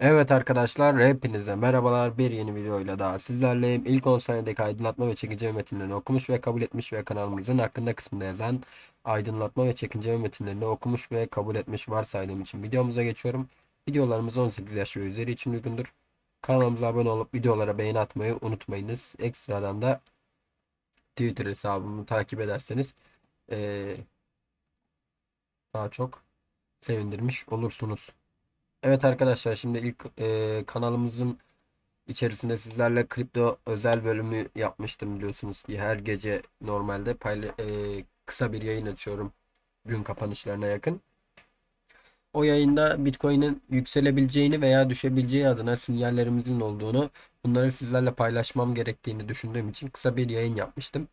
Evet arkadaşlar hepinize merhabalar bir yeni videoyla daha sizlerleyim. İlk 10 saniyedeki aydınlatma ve çekince metinlerini okumuş ve kabul etmiş ve kanalımızın hakkında kısmında yazan aydınlatma ve çekince metinlerini okumuş ve kabul etmiş varsaydığım için videomuza geçiyorum. Videolarımız 18 yaş ve üzeri için uygundur. Kanalımıza abone olup videolara beğeni atmayı unutmayınız. Ekstradan da Twitter hesabımı takip ederseniz eee, daha çok sevindirmiş olursunuz. Evet arkadaşlar şimdi ilk e, kanalımızın içerisinde sizlerle kripto özel bölümü yapmıştım biliyorsunuz ki her gece normalde payla e, kısa bir yayın açıyorum gün kapanışlarına yakın. O yayında Bitcoin'in yükselebileceğini veya düşebileceği adına sinyallerimizin olduğunu bunları sizlerle paylaşmam gerektiğini düşündüğüm için kısa bir yayın yapmıştım.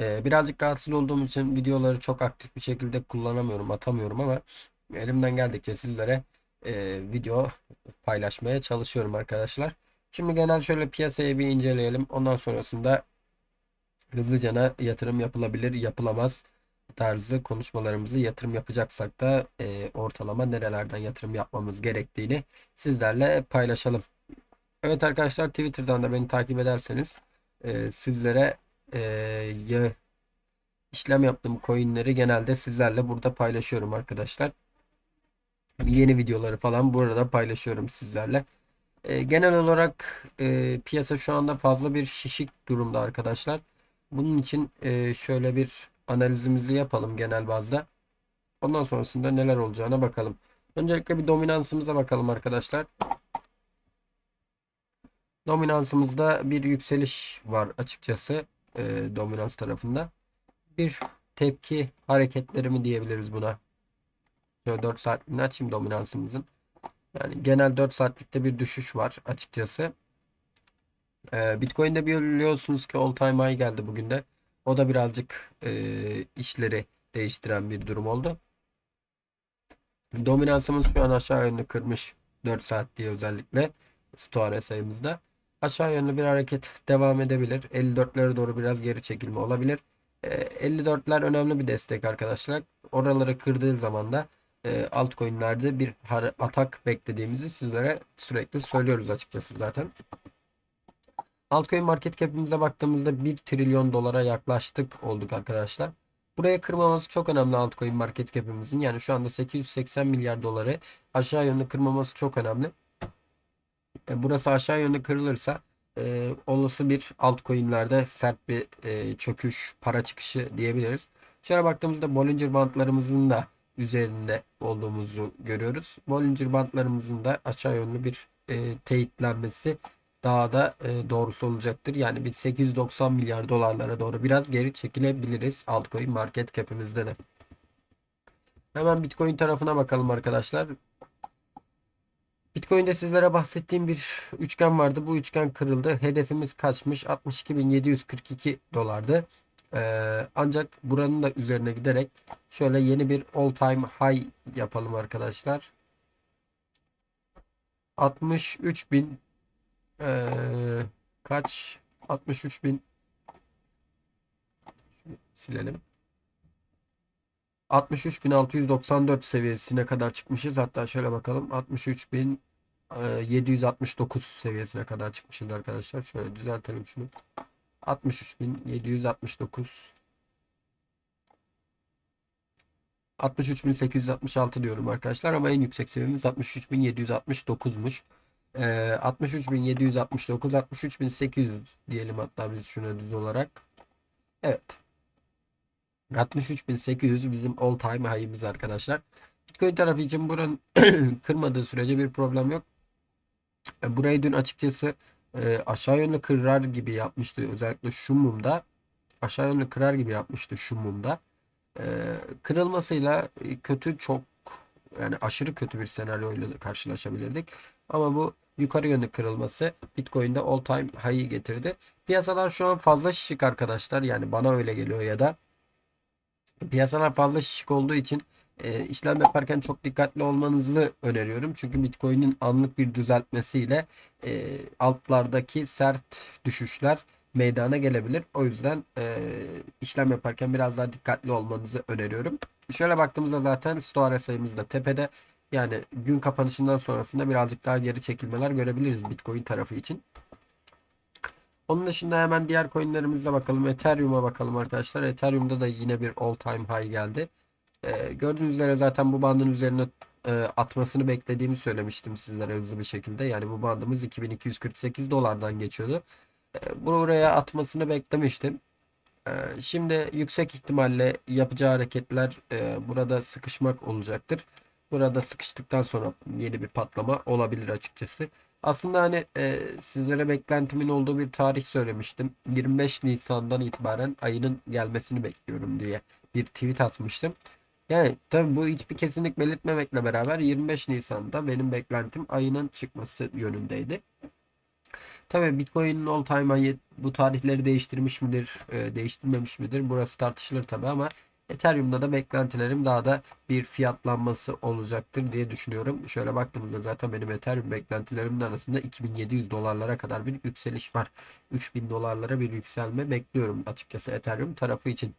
E, birazcık rahatsız olduğum için videoları çok aktif bir şekilde kullanamıyorum, atamıyorum ama elimden geldikçe sizlere e, video paylaşmaya çalışıyorum arkadaşlar. Şimdi genel şöyle piyasayı bir inceleyelim. Ondan sonrasında hızlıcana yatırım yapılabilir, yapılamaz tarzı konuşmalarımızı yatırım yapacaksak da e, ortalama nerelerden yatırım yapmamız gerektiğini sizlerle paylaşalım. Evet arkadaşlar Twitter'dan da beni takip ederseniz e, sizlere e, ya, işlem yaptığım coinleri genelde sizlerle burada paylaşıyorum arkadaşlar. Yeni videoları falan burada paylaşıyorum sizlerle. E, genel olarak e, piyasa şu anda fazla bir şişik durumda arkadaşlar. Bunun için e, şöyle bir analizimizi yapalım genel bazda. Ondan sonrasında neler olacağına bakalım. Öncelikle bir dominansımıza bakalım arkadaşlar. Dominansımızda bir yükseliş var açıkçası e, dominans tarafında. Bir tepki hareketleri mi diyebiliriz buna. Şöyle 4 saatliğini açayım dominansımızın. Yani genel 4 saatlikte bir düşüş var açıkçası. Ee, Bitcoin'de biliyorsunuz ki all time high geldi bugün de. O da birazcık e, işleri değiştiren bir durum oldu. Dominansımız şu an aşağı yönlü kırmış 4 saat diye özellikle Stoa sayımızda. Aşağı yönlü bir hareket devam edebilir. 54'lere doğru biraz geri çekilme olabilir. E, 54'ler önemli bir destek arkadaşlar. Oraları kırdığı zaman da e, altcoin'lerde bir atak beklediğimizi sizlere sürekli söylüyoruz açıkçası zaten. Altcoin market cap'imize baktığımızda 1 trilyon dolara yaklaştık olduk arkadaşlar. Buraya kırmaması çok önemli altcoin market cap'imizin. Yani şu anda 880 milyar doları aşağı yönlü kırmaması çok önemli. E, burası aşağı yönlü kırılırsa e, olası bir altcoin'lerde sert bir e, çöküş, para çıkışı diyebiliriz. Şöyle baktığımızda Bollinger Bandlarımızın da üzerinde olduğumuzu görüyoruz. Bollinger Bandlarımızın da aşağı yönlü bir e, teyitlenmesi daha da e, doğrusu olacaktır. Yani bir 890 milyar dolarlara doğru biraz geri çekilebiliriz altcoin market cap'imizde de. Hemen Bitcoin tarafına bakalım arkadaşlar. Bitcoin'de sizlere bahsettiğim bir üçgen vardı. Bu üçgen kırıldı. Hedefimiz kaçmış? 62.742 dolardı. Ee, ancak buranın da üzerine giderek şöyle yeni bir all time high yapalım arkadaşlar. 63 bin ee, kaç 63 bin silelim 63.694 seviyesine kadar çıkmışız. Hatta şöyle bakalım 63.769 seviyesine kadar çıkmışız arkadaşlar. Şöyle düzeltelim şunu. 63.769 63.866 diyorum arkadaşlar ama en yüksek seviyemiz 63.769'muş. Ee, 63.769 63.800 diyelim hatta biz şuna düz olarak. Evet. 63.800 bizim all time high'imiz arkadaşlar. Bitcoin tarafı için buranın kırmadığı sürece bir problem yok. Burayı dün açıkçası e, aşağı yönlü kırar gibi yapmıştı. Özellikle şu mumda aşağı yönlü kırar gibi yapmıştı şu mumda. E, kırılmasıyla kötü çok yani aşırı kötü bir senaryoyla karşılaşabilirdik. Ama bu yukarı yönlü kırılması Bitcoin'de all time high'i getirdi. Piyasalar şu an fazla şişik arkadaşlar. Yani bana öyle geliyor ya da piyasalar fazla şişik olduğu için e, işlem yaparken çok dikkatli olmanızı öneriyorum. Çünkü Bitcoin'in anlık bir düzeltmesiyle e, altlardaki sert düşüşler meydana gelebilir. O yüzden e, işlem yaparken biraz daha dikkatli olmanızı öneriyorum. Şöyle baktığımızda zaten Stoa sayımız da tepede. Yani gün kapanışından sonrasında birazcık daha geri çekilmeler görebiliriz Bitcoin tarafı için. Onun dışında hemen diğer coinlerimize bakalım. Ethereum'a bakalım arkadaşlar. Ethereum'da da yine bir all time high geldi. Ee, gördüğünüz üzere zaten bu bandın üzerine e, atmasını beklediğimi söylemiştim sizlere hızlı bir şekilde. Yani bu bandımız 2248 dolardan geçiyordu. Ee, buraya atmasını beklemiştim. Ee, şimdi yüksek ihtimalle yapacağı hareketler e, burada sıkışmak olacaktır. Burada sıkıştıktan sonra yeni bir patlama olabilir açıkçası. Aslında hani e, sizlere beklentimin olduğu bir tarih söylemiştim. 25 Nisan'dan itibaren ayının gelmesini bekliyorum diye bir tweet atmıştım. Yani tabii bu hiçbir kesinlik belirtmemekle beraber 25 Nisan'da benim beklentim ayının çıkması yönündeydi. Tabii Bitcoin'in all time high'i bu tarihleri değiştirmiş midir, e, değiştirmemiş midir? Burası tartışılır tabii ama Ethereum'da da beklentilerim daha da bir fiyatlanması olacaktır diye düşünüyorum. Şöyle baktığımızda zaten benim Ethereum beklentilerimin arasında 2700 dolarlara kadar bir yükseliş var. 3000 dolarlara bir yükselme bekliyorum açıkçası Ethereum tarafı için.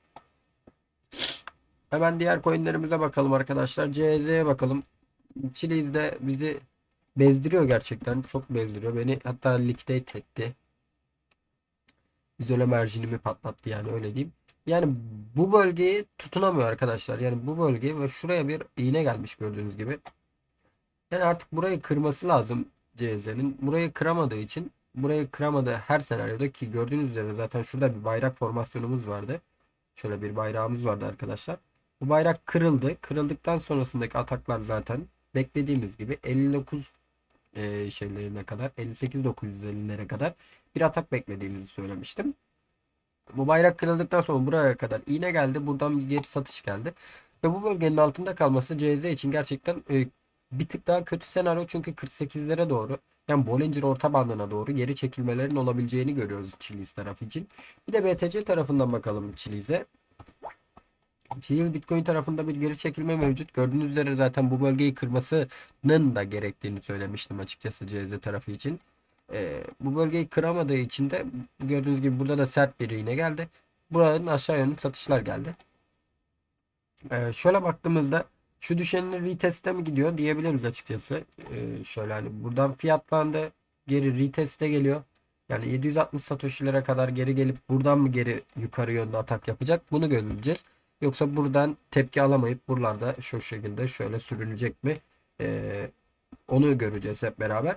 Hemen diğer coinlerimize bakalım arkadaşlar. CZ'ye bakalım. Chili'de bizi bezdiriyor gerçekten. Çok bezdiriyor. Beni hatta liquidate etti. İzole mercinimi patlattı yani öyle diyeyim. Yani bu bölgeyi tutunamıyor arkadaşlar. Yani bu bölge ve şuraya bir iğne gelmiş gördüğünüz gibi. Yani artık burayı kırması lazım CZ'nin. Burayı kıramadığı için burayı kıramadığı her senaryoda ki gördüğünüz üzere zaten şurada bir bayrak formasyonumuz vardı. Şöyle bir bayrağımız vardı arkadaşlar. Bu bayrak kırıldı. Kırıldıktan sonrasındaki ataklar zaten beklediğimiz gibi 59 e, şeylerine kadar 58 950'lere kadar bir atak beklediğimizi söylemiştim. Bu bayrak kırıldıktan sonra buraya kadar iğne geldi. Buradan bir geri satış geldi. Ve bu bölgenin altında kalması CZ için gerçekten e, bir tık daha kötü senaryo. Çünkü 48'lere doğru yani Bollinger orta bandına doğru geri çekilmelerin olabileceğini görüyoruz Chiliz tarafı için. Bir de BTC tarafından bakalım Chiliz'e. Chiliz Bitcoin tarafında bir geri çekilme mevcut. Gördüğünüz üzere zaten bu bölgeyi kırmasının da gerektiğini söylemiştim açıkçası CZ tarafı için. E, bu bölgeyi kıramadığı için de gördüğünüz gibi burada da sert bir iğne geldi. Buranın aşağı yönlü satışlar geldi. E, şöyle baktığımızda şu düşenin retest'e mi gidiyor diyebiliriz açıkçası. E, şöyle hani buradan fiyatlandı. Geri retest'e geliyor. Yani 760 satoshi'lere kadar geri gelip buradan mı geri yukarı yönde atak yapacak? Bunu göreceğiz. Yoksa buradan tepki alamayıp buralarda şu şekilde şöyle sürünecek mi? Ee, onu göreceğiz hep beraber.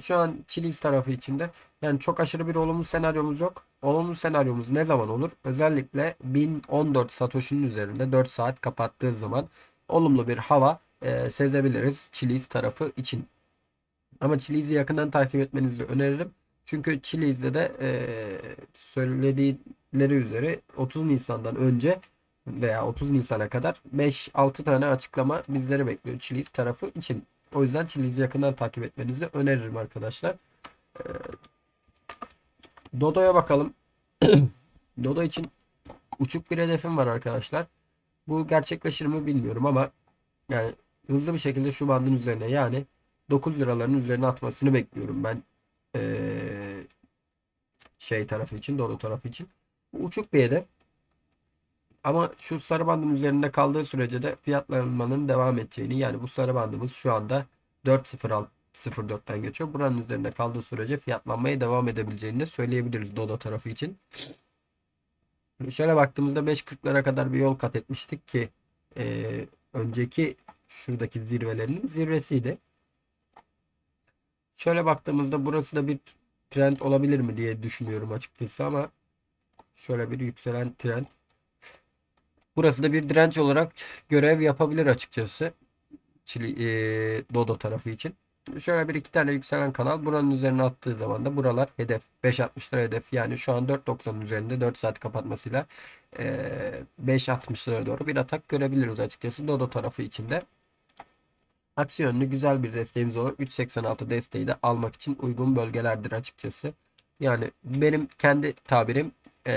Şu an Chiliz tarafı içinde yani çok aşırı bir olumlu senaryomuz yok. Olumlu senaryomuz ne zaman olur? Özellikle 1014 Satoshi'nin üzerinde 4 saat kapattığı zaman olumlu bir hava e, sezebiliriz Chiliz tarafı için. Ama Chiliz'i yakından takip etmenizi öneririm. Çünkü Chiliz'de de e, söylediğleri üzere 30 Nisan'dan önce veya 30 Nisan'a kadar 5-6 tane açıklama bizleri bekliyor Chiliz tarafı için. O yüzden Chili'yi yakından takip etmenizi öneririm arkadaşlar. Ee, Dodo'ya bakalım. Dodo için uçuk bir hedefim var arkadaşlar. Bu gerçekleşir mi bilmiyorum ama yani hızlı bir şekilde şu bandın üzerine yani 9 liraların üzerine atmasını bekliyorum ben. Ee, şey tarafı için, Dodo tarafı için. Uçuk bir hedef. Ama şu sarı bandın üzerinde kaldığı sürece de fiyatlanmanın devam edeceğini yani bu sarı bandımız şu anda 4.06.04'ten geçiyor. Buranın üzerinde kaldığı sürece fiyatlanmaya devam edebileceğini de söyleyebiliriz Dodo tarafı için. Şöyle baktığımızda 5.40'lara kadar bir yol kat etmiştik ki e, önceki şuradaki zirvelerinin zirvesiydi. Şöyle baktığımızda burası da bir trend olabilir mi diye düşünüyorum açıkçası ama şöyle bir yükselen trend Burası da bir direnç olarak görev yapabilir açıkçası. Çili, e, Dodo tarafı için. Şöyle bir iki tane yükselen kanal. Buranın üzerine attığı zaman da buralar hedef. 5.60 lira hedef. Yani şu an 4.90'ın üzerinde 4 saat kapatmasıyla e, 5.60 lira doğru bir atak görebiliriz açıkçası Dodo tarafı içinde. Aksi yönlü güzel bir desteğimiz olur. 3.86 desteği de almak için uygun bölgelerdir açıkçası. Yani benim kendi tabirim e,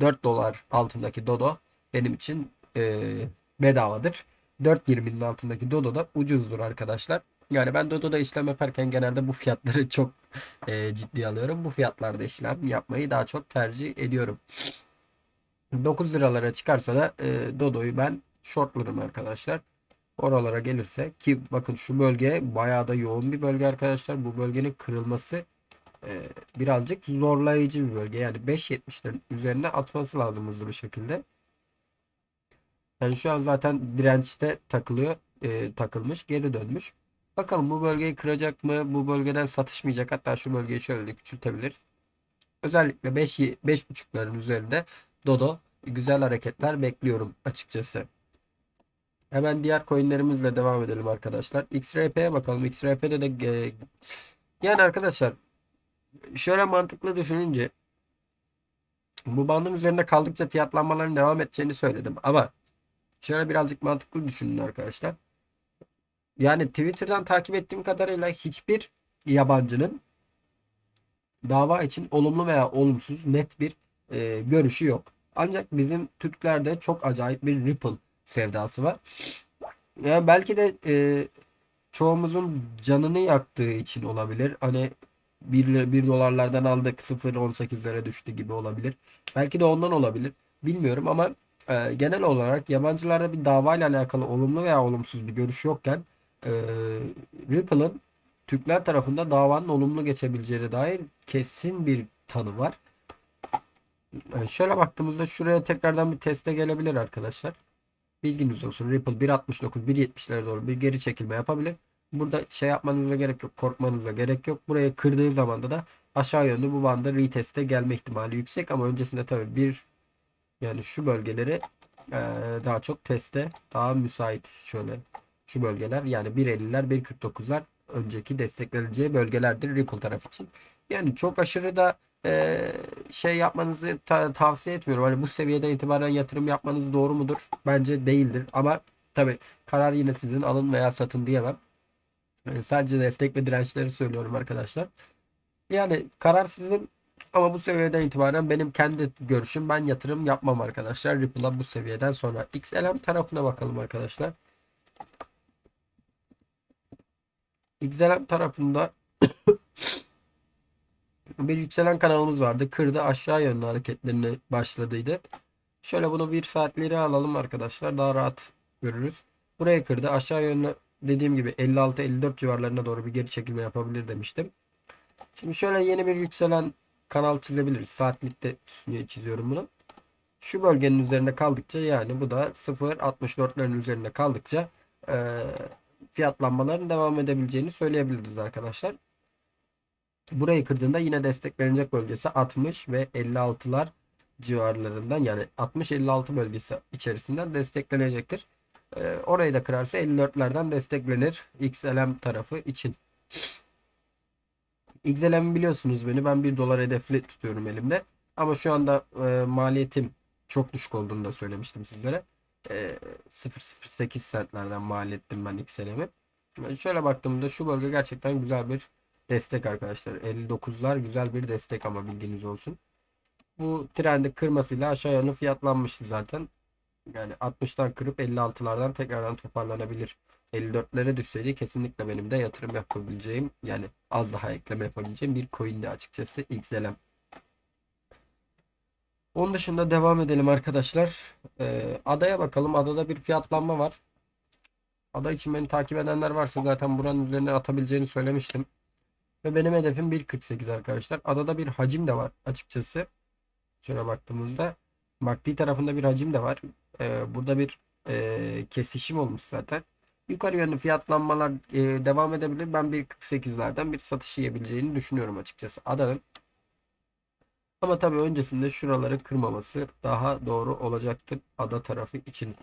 4 dolar altındaki Dodo benim için e, bedavadır. 4.20'nin altındaki Dodo da ucuzdur arkadaşlar. Yani ben Dodo'da işlem yaparken genelde bu fiyatları çok e, ciddi alıyorum. Bu fiyatlarda işlem yapmayı daha çok tercih ediyorum. 9 liralara çıkarsa da e, Dodo'yu ben shortlarım arkadaşlar. oralara gelirse ki bakın şu bölge bayağı da yoğun bir bölge arkadaşlar. Bu bölgenin kırılması e, birazcık zorlayıcı bir bölge. Yani 5.70'lerin üzerine atması lazım hızlı bir şekilde. Yani şu an zaten dirençte takılıyor. e, takılmış. Geri dönmüş. Bakalım bu bölgeyi kıracak mı? Bu bölgeden satışmayacak. Hatta şu bölgeyi şöyle de küçültebiliriz. Özellikle 5 5.5'ların üzerinde Dodo güzel hareketler bekliyorum açıkçası. Hemen diğer coinlerimizle devam edelim arkadaşlar. XRP'ye bakalım. XRP'de de e, yani arkadaşlar şöyle mantıklı düşününce bu bandın üzerinde kaldıkça fiyatlanmaların devam edeceğini söyledim ama şöyle birazcık mantıklı düşünün arkadaşlar. Yani Twitter'dan takip ettiğim kadarıyla hiçbir yabancının dava için olumlu veya olumsuz net bir e, görüşü yok. Ancak bizim Türklerde çok acayip bir Ripple sevdası var. Yani belki de e, çoğumuzun canını yaktığı için olabilir. Hani 1, 1 dolarlardan aldık 0.18'lere düştü gibi olabilir. Belki de ondan olabilir. Bilmiyorum ama e, genel olarak yabancılarda bir davayla alakalı olumlu veya olumsuz bir görüş yokken e, Ripple'ın Türkler tarafında davanın olumlu geçebileceğine dair kesin bir tanı var. E, şöyle baktığımızda şuraya tekrardan bir teste gelebilir arkadaşlar. Bilginiz olsun. Ripple 1.69 1.70'lere doğru bir geri çekilme yapabilir. Burada şey yapmanıza gerek yok. Korkmanıza gerek yok. Buraya kırdığı zaman da aşağı yönlü bu bandı reteste gelme ihtimali yüksek ama öncesinde tabii bir yani şu bölgeleri e, daha çok teste daha müsait şöyle şu bölgeler yani 1.50'ler 1.49'lar önceki destekleneceği bölgelerdir Ripple taraf için. Yani çok aşırı da e, şey yapmanızı ta- tavsiye etmiyorum. Hani bu seviyeden itibaren yatırım yapmanız doğru mudur? Bence değildir. Ama tabi karar yine sizin alın veya satın diyemem. E, sadece destek ve dirençleri söylüyorum arkadaşlar. Yani karar sizin ama bu seviyeden itibaren benim kendi görüşüm ben yatırım yapmam arkadaşlar. Ripple'a bu seviyeden sonra XLM tarafına bakalım arkadaşlar. XLM tarafında bir yükselen kanalımız vardı. Kırdı aşağı yönlü hareketlerini başladıydı. Şöyle bunu bir saatleri alalım arkadaşlar. Daha rahat görürüz. Buraya kırdı. Aşağı yönlü dediğim gibi 56-54 civarlarına doğru bir geri çekilme yapabilir demiştim. Şimdi şöyle yeni bir yükselen kanal çizebiliriz. Saatlikte üstüne çiziyorum bunu. Şu bölgenin üzerinde kaldıkça yani bu da 0.64'lerin üzerinde kaldıkça e, fiyatlanmaların devam edebileceğini söyleyebiliriz arkadaşlar. Burayı kırdığında yine desteklenecek bölgesi 60 ve 56'lar civarlarından yani 60-56 bölgesi içerisinden desteklenecektir. Ee, orayı da kırarsa 54'lerden desteklenir XLM tarafı için. XLM biliyorsunuz beni ben 1 dolar hedefli tutuyorum elimde. Ama şu anda e, maliyetim çok düşük olduğunu da söylemiştim sizlere. E, 0.08 centlerden mal ettim ben XLM'i. Şöyle baktığımda şu bölge gerçekten güzel bir destek arkadaşlar. 59'lar güzel bir destek ama bilginiz olsun. Bu trendi kırmasıyla aşağı yönlü fiyatlanmıştı zaten. Yani 60'tan kırıp 56'lardan tekrardan toparlanabilir. 54'lere düşseydi kesinlikle benim de yatırım yapabileceğim yani az daha ekleme yapabileceğim bir coin'di açıkçası XLM. Onun dışında devam edelim arkadaşlar. Ee, adaya bakalım. Adada bir fiyatlanma var. Ada için beni takip edenler varsa zaten buranın üzerine atabileceğini söylemiştim. Ve benim hedefim 1.48 arkadaşlar. Adada bir hacim de var açıkçası. Şöyle baktığımızda maddi tarafında bir hacim de var. Ee, burada bir e, kesişim olmuş zaten. Yukarı yönlü fiyatlanmalar e, devam edebilir. Ben 1.48'lerden bir satış yiyebileceğini düşünüyorum açıkçası adanın. Ama tabii öncesinde şuraları kırmaması daha doğru olacaktır ada tarafı için.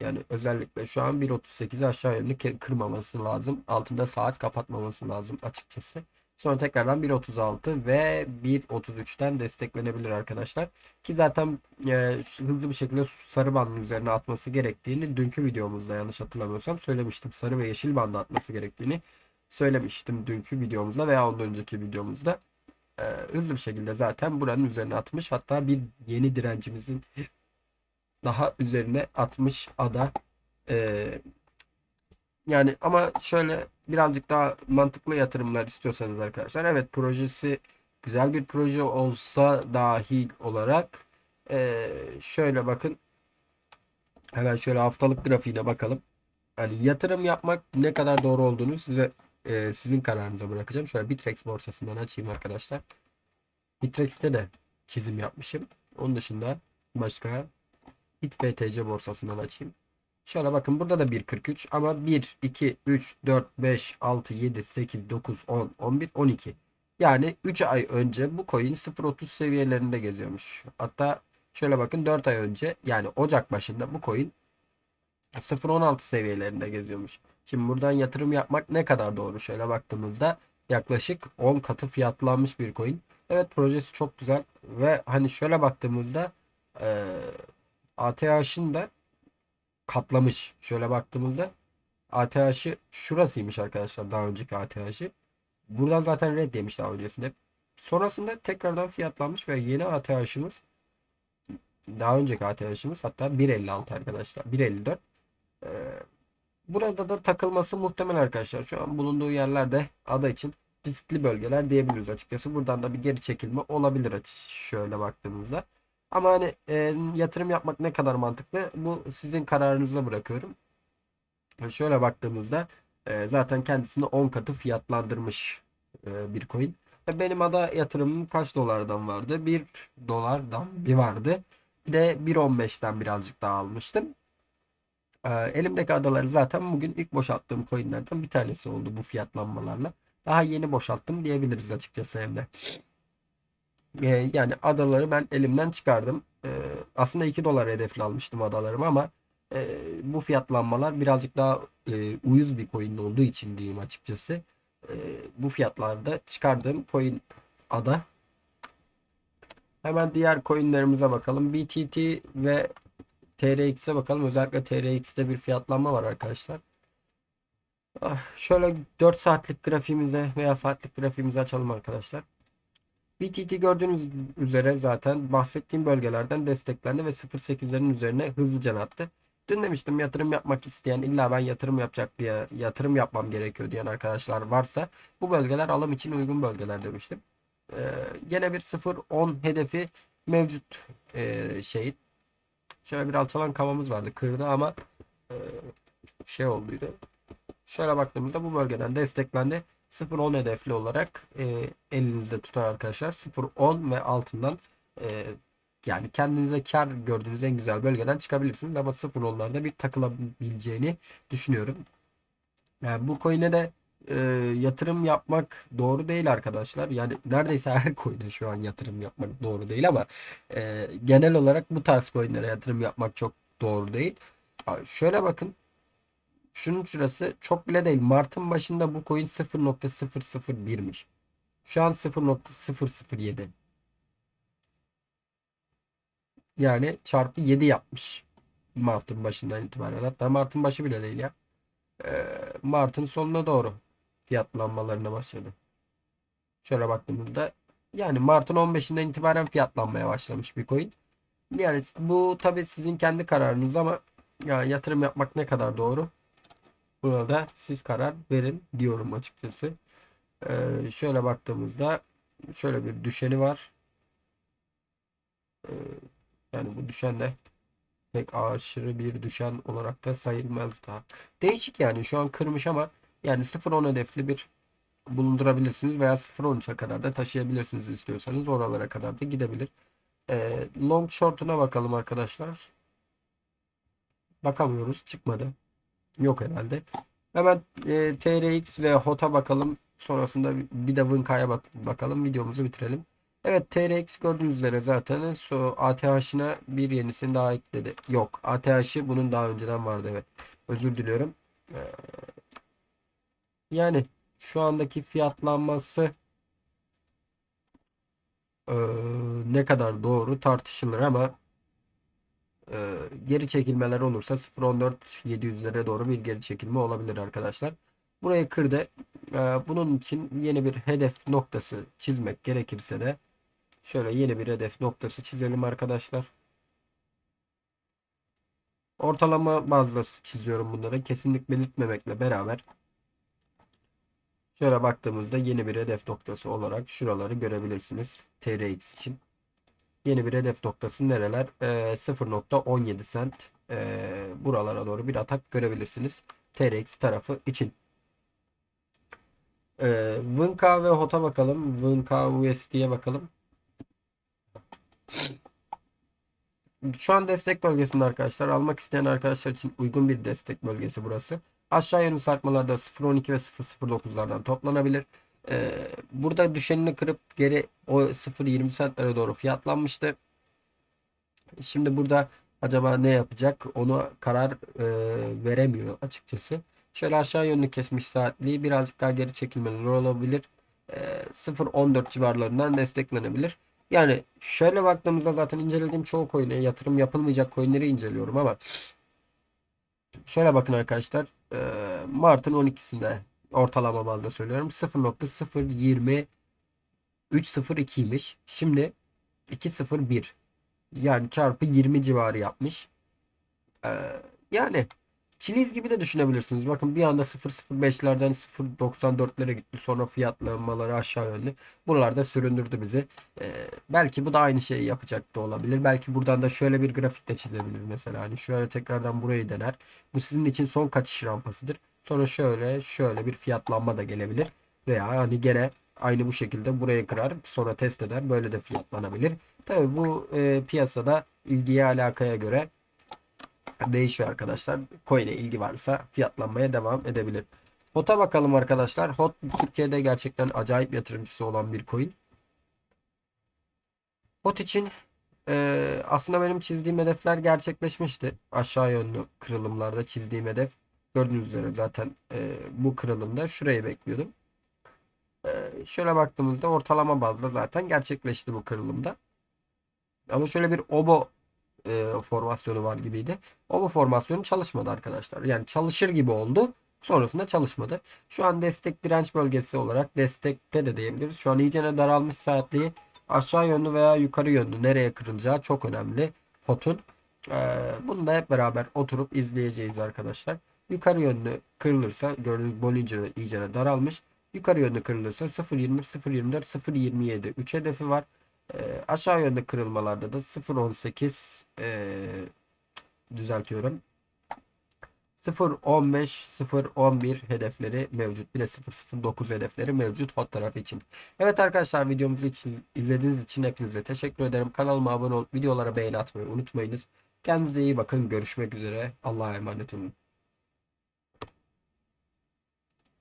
Yani özellikle şu an 1.38'i aşağı yönlü kırmaması lazım. Altında saat kapatmaması lazım açıkçası. Sonra tekrardan 1.36 ve 1.33'ten desteklenebilir arkadaşlar. Ki zaten e, hızlı bir şekilde sarı bandın üzerine atması gerektiğini dünkü videomuzda yanlış hatırlamıyorsam söylemiştim. Sarı ve yeşil bandı atması gerektiğini söylemiştim dünkü videomuzda veya ondan önceki videomuzda. E, hızlı bir şekilde zaten buranın üzerine atmış. Hatta bir yeni direncimizin daha üzerine atmış ada. E, yani ama şöyle birazcık daha mantıklı yatırımlar istiyorsanız arkadaşlar. Evet projesi güzel bir proje olsa dahil olarak e, şöyle bakın. Hemen şöyle haftalık grafiğine bakalım. hani yatırım yapmak ne kadar doğru olduğunu size e, sizin kararınıza bırakacağım. Şöyle Bitrex borsasından açayım arkadaşlar. Bitrex'te de çizim yapmışım. Onun dışında başka BitBTC borsasından açayım. Şöyle bakın burada da 1.43 ama 1, 2, 3, 4, 5, 6, 7, 8, 9, 10, 11, 12. Yani 3 ay önce bu coin 0.30 seviyelerinde geziyormuş. Hatta şöyle bakın 4 ay önce yani Ocak başında bu coin 0.16 seviyelerinde geziyormuş. Şimdi buradan yatırım yapmak ne kadar doğru? Şöyle baktığımızda yaklaşık 10 katı fiyatlanmış bir coin. Evet projesi çok güzel ve hani şöyle baktığımızda e, ATH'ın da katlamış. Şöyle baktığımızda ATH'ı şurasıymış arkadaşlar daha önceki ATH'ı. Buradan zaten red demiş daha öncesinde. Sonrasında tekrardan fiyatlanmış ve yeni ATH'ımız daha önceki ATH'ımız hatta 1.56 arkadaşlar. 1.54. Ee, burada da takılması muhtemel arkadaşlar. Şu an bulunduğu yerlerde ada için riskli bölgeler diyebiliriz açıkçası. Buradan da bir geri çekilme olabilir şöyle baktığımızda. Ama hani e, yatırım yapmak ne kadar mantıklı bu sizin kararınıza bırakıyorum. Şöyle baktığımızda e, zaten kendisini 10 katı fiyatlandırmış e, bir coin. Ve benim ada yatırımım kaç dolardan vardı? 1 dolardan bir vardı. Bir de 1.15'ten birazcık daha almıştım. E, elimdeki adaları zaten bugün ilk boşalttığım coinlerden bir tanesi oldu bu fiyatlanmalarla. Daha yeni boşalttım diyebiliriz açıkçası hem de. E, yani adaları ben elimden çıkardım. E, aslında 2 dolar hedefli almıştım adalarımı ama e, bu fiyatlanmalar birazcık daha e, uyuz bir coin olduğu için diyeyim açıkçası. E, bu fiyatlarda çıkardığım coin ada. Hemen diğer coinlerimize bakalım. BTT ve TRX'e bakalım. Özellikle TRX'te bir fiyatlanma var arkadaşlar. Ah, şöyle 4 saatlik grafiğimize veya saatlik grafiğimizi açalım arkadaşlar. BTT gördüğünüz üzere zaten bahsettiğim bölgelerden desteklendi ve 0.8'lerin üzerine hızlıca attı. Dün demiştim yatırım yapmak isteyen illa ben yatırım yapacak diye yatırım yapmam gerekiyor diyen arkadaşlar varsa bu bölgeler alım için uygun bölgeler demiştim. Ee, gene bir 0.10 hedefi mevcut e, şey. Şöyle bir alçalan kavamız vardı kırdı ama e, şey olduydu. Şöyle baktığımızda bu bölgeden desteklendi. 0.10 hedefli olarak e, elinizde tutan arkadaşlar 0.10 ve altından e, yani kendinize kar gördüğünüz en güzel bölgeden çıkabilirsiniz ama 0.10'larda bir takılabileceğini düşünüyorum. Yani bu coin'e de e, yatırım yapmak doğru değil arkadaşlar. Yani neredeyse her coin'e şu an yatırım yapmak doğru değil ama e, genel olarak bu tarz coin'lere yatırım yapmak çok doğru değil. Şöyle bakın şunun şurası çok bile değil. Mart'ın başında bu coin 0.001'miş. Şu an 0.007. Yani çarpı 7 yapmış. Mart'ın başından itibaren. Hatta Mart'ın başı bile değil ya. Ee, Mart'ın sonuna doğru fiyatlanmalarına başladı. Şöyle baktığımızda yani Mart'ın 15'inden itibaren fiyatlanmaya başlamış bir coin. Yani bu tabi sizin kendi kararınız ama yani yatırım yapmak ne kadar doğru? Burada siz karar verin diyorum açıkçası. Ee, şöyle baktığımızda şöyle bir düşeni var. Ee, yani bu düşen de pek aşırı bir düşen olarak da sayılmaz daha. Değişik yani şu an kırmış ama yani 0.10 hedefli bir bulundurabilirsiniz veya 0.13'e kadar da taşıyabilirsiniz istiyorsanız oralara kadar da gidebilir. Ee, long short'una bakalım arkadaşlar. Bakamıyoruz çıkmadı. Yok herhalde. Hemen e, TRX ve HOT'a bakalım. Sonrasında bir de Winka'ya bak bakalım. Videomuzu bitirelim. Evet TRX gördüğünüz üzere zaten so ATH'ına bir yenisini daha ekledi. Yok ATH'ı bunun daha önceden vardı evet. Özür diliyorum. Ee, yani şu andaki fiyatlanması e, ne kadar doğru tartışılır ama e, geri çekilmeler olursa 0.14 700'lere doğru bir geri çekilme olabilir arkadaşlar. Burayı kırdı. E, bunun için yeni bir hedef noktası çizmek gerekirse de şöyle yeni bir hedef noktası çizelim arkadaşlar. Ortalama bazlı çiziyorum bunları. Kesinlik belirtmemekle beraber şöyle baktığımızda yeni bir hedef noktası olarak şuraları görebilirsiniz. TRX için. Yeni bir hedef noktası nereler? E, 0.17 cent. E, buralara doğru bir atak görebilirsiniz. TRX tarafı için. Ee, Vınka ve HOT'a bakalım. Vınka USD'ye bakalım. Şu an destek bölgesinde arkadaşlar. Almak isteyen arkadaşlar için uygun bir destek bölgesi burası. Aşağı yönlü sarkmalarda 0.12 ve 0.09'lardan toplanabilir. Ee, burada düşenini kırıp geri o 0.20 centlere doğru fiyatlanmıştı. Şimdi burada acaba ne yapacak onu karar e, veremiyor açıkçası. Şöyle aşağı yönlü kesmiş saatliği birazcık daha geri çekilmeleri olabilir. E, 0.14 civarlarından desteklenebilir. Yani şöyle baktığımızda zaten incelediğim çoğu coin'e yatırım yapılmayacak coin'leri inceliyorum ama şöyle bakın arkadaşlar e, Mart'ın 12'sinde ortalama balda söylüyorum 0.02302'ymiş. Şimdi 201 yani çarpı 20 civarı yapmış. Ee, yani Chiliz gibi de düşünebilirsiniz. Bakın bir anda 0.05'lerden 0.94'lere gitti. Sonra fiyatlamaları aşağı yönlü. Buralarda süründürdü bizi. Ee, belki bu da aynı şeyi yapacak da olabilir. Belki buradan da şöyle bir grafik de çizebilir mesela. Hani şöyle tekrardan burayı dener. Bu sizin için son kaçış rampasıdır. Sonra şöyle şöyle bir fiyatlanma da gelebilir. Veya hani gene aynı bu şekilde burayı kırar. Sonra test eder. Böyle de fiyatlanabilir. Tabii bu e, piyasada ilgiye alakaya göre değişiyor arkadaşlar. Coin'e ilgi varsa fiyatlanmaya devam edebilir. HOT'a bakalım arkadaşlar. HOT Türkiye'de gerçekten acayip yatırımcısı olan bir coin. HOT için e, aslında benim çizdiğim hedefler gerçekleşmişti. Aşağı yönlü kırılımlarda çizdiğim hedef gördüğünüz üzere zaten e, bu kırılımda şurayı bekliyordum. E, şöyle baktığımızda ortalama bazda zaten gerçekleşti bu kırılımda. Ama şöyle bir obo e, formasyonu var gibiydi. Obo formasyonu çalışmadı arkadaşlar. Yani çalışır gibi oldu. Sonrasında çalışmadı. Şu an destek direnç bölgesi olarak destekte de diyebiliriz. Şu an iyicene daralmış saatliği aşağı yönlü veya yukarı yönlü nereye kırılacağı çok önemli. Hot'un. Ee, bunu da hep beraber oturup izleyeceğiz arkadaşlar. Yukarı yönlü kırılırsa gördüğünüz Bollinger iyicene daralmış. Yukarı yönlü kırılırsa 0.20, 0.24, 0.27 3 hedefi var. E, aşağı yönde kırılmalarda da 0.18 e, düzeltiyorum. 0.15, 0.11 hedefleri mevcut. Bir de 0.09 hedefleri mevcut hot tarafı için. Evet arkadaşlar videomuzu için izlediğiniz için hepinize teşekkür ederim. Kanalıma abone olup videolara beğeni atmayı unutmayınız. Kendinize iyi bakın. Görüşmek üzere. Allah'a emanet olun.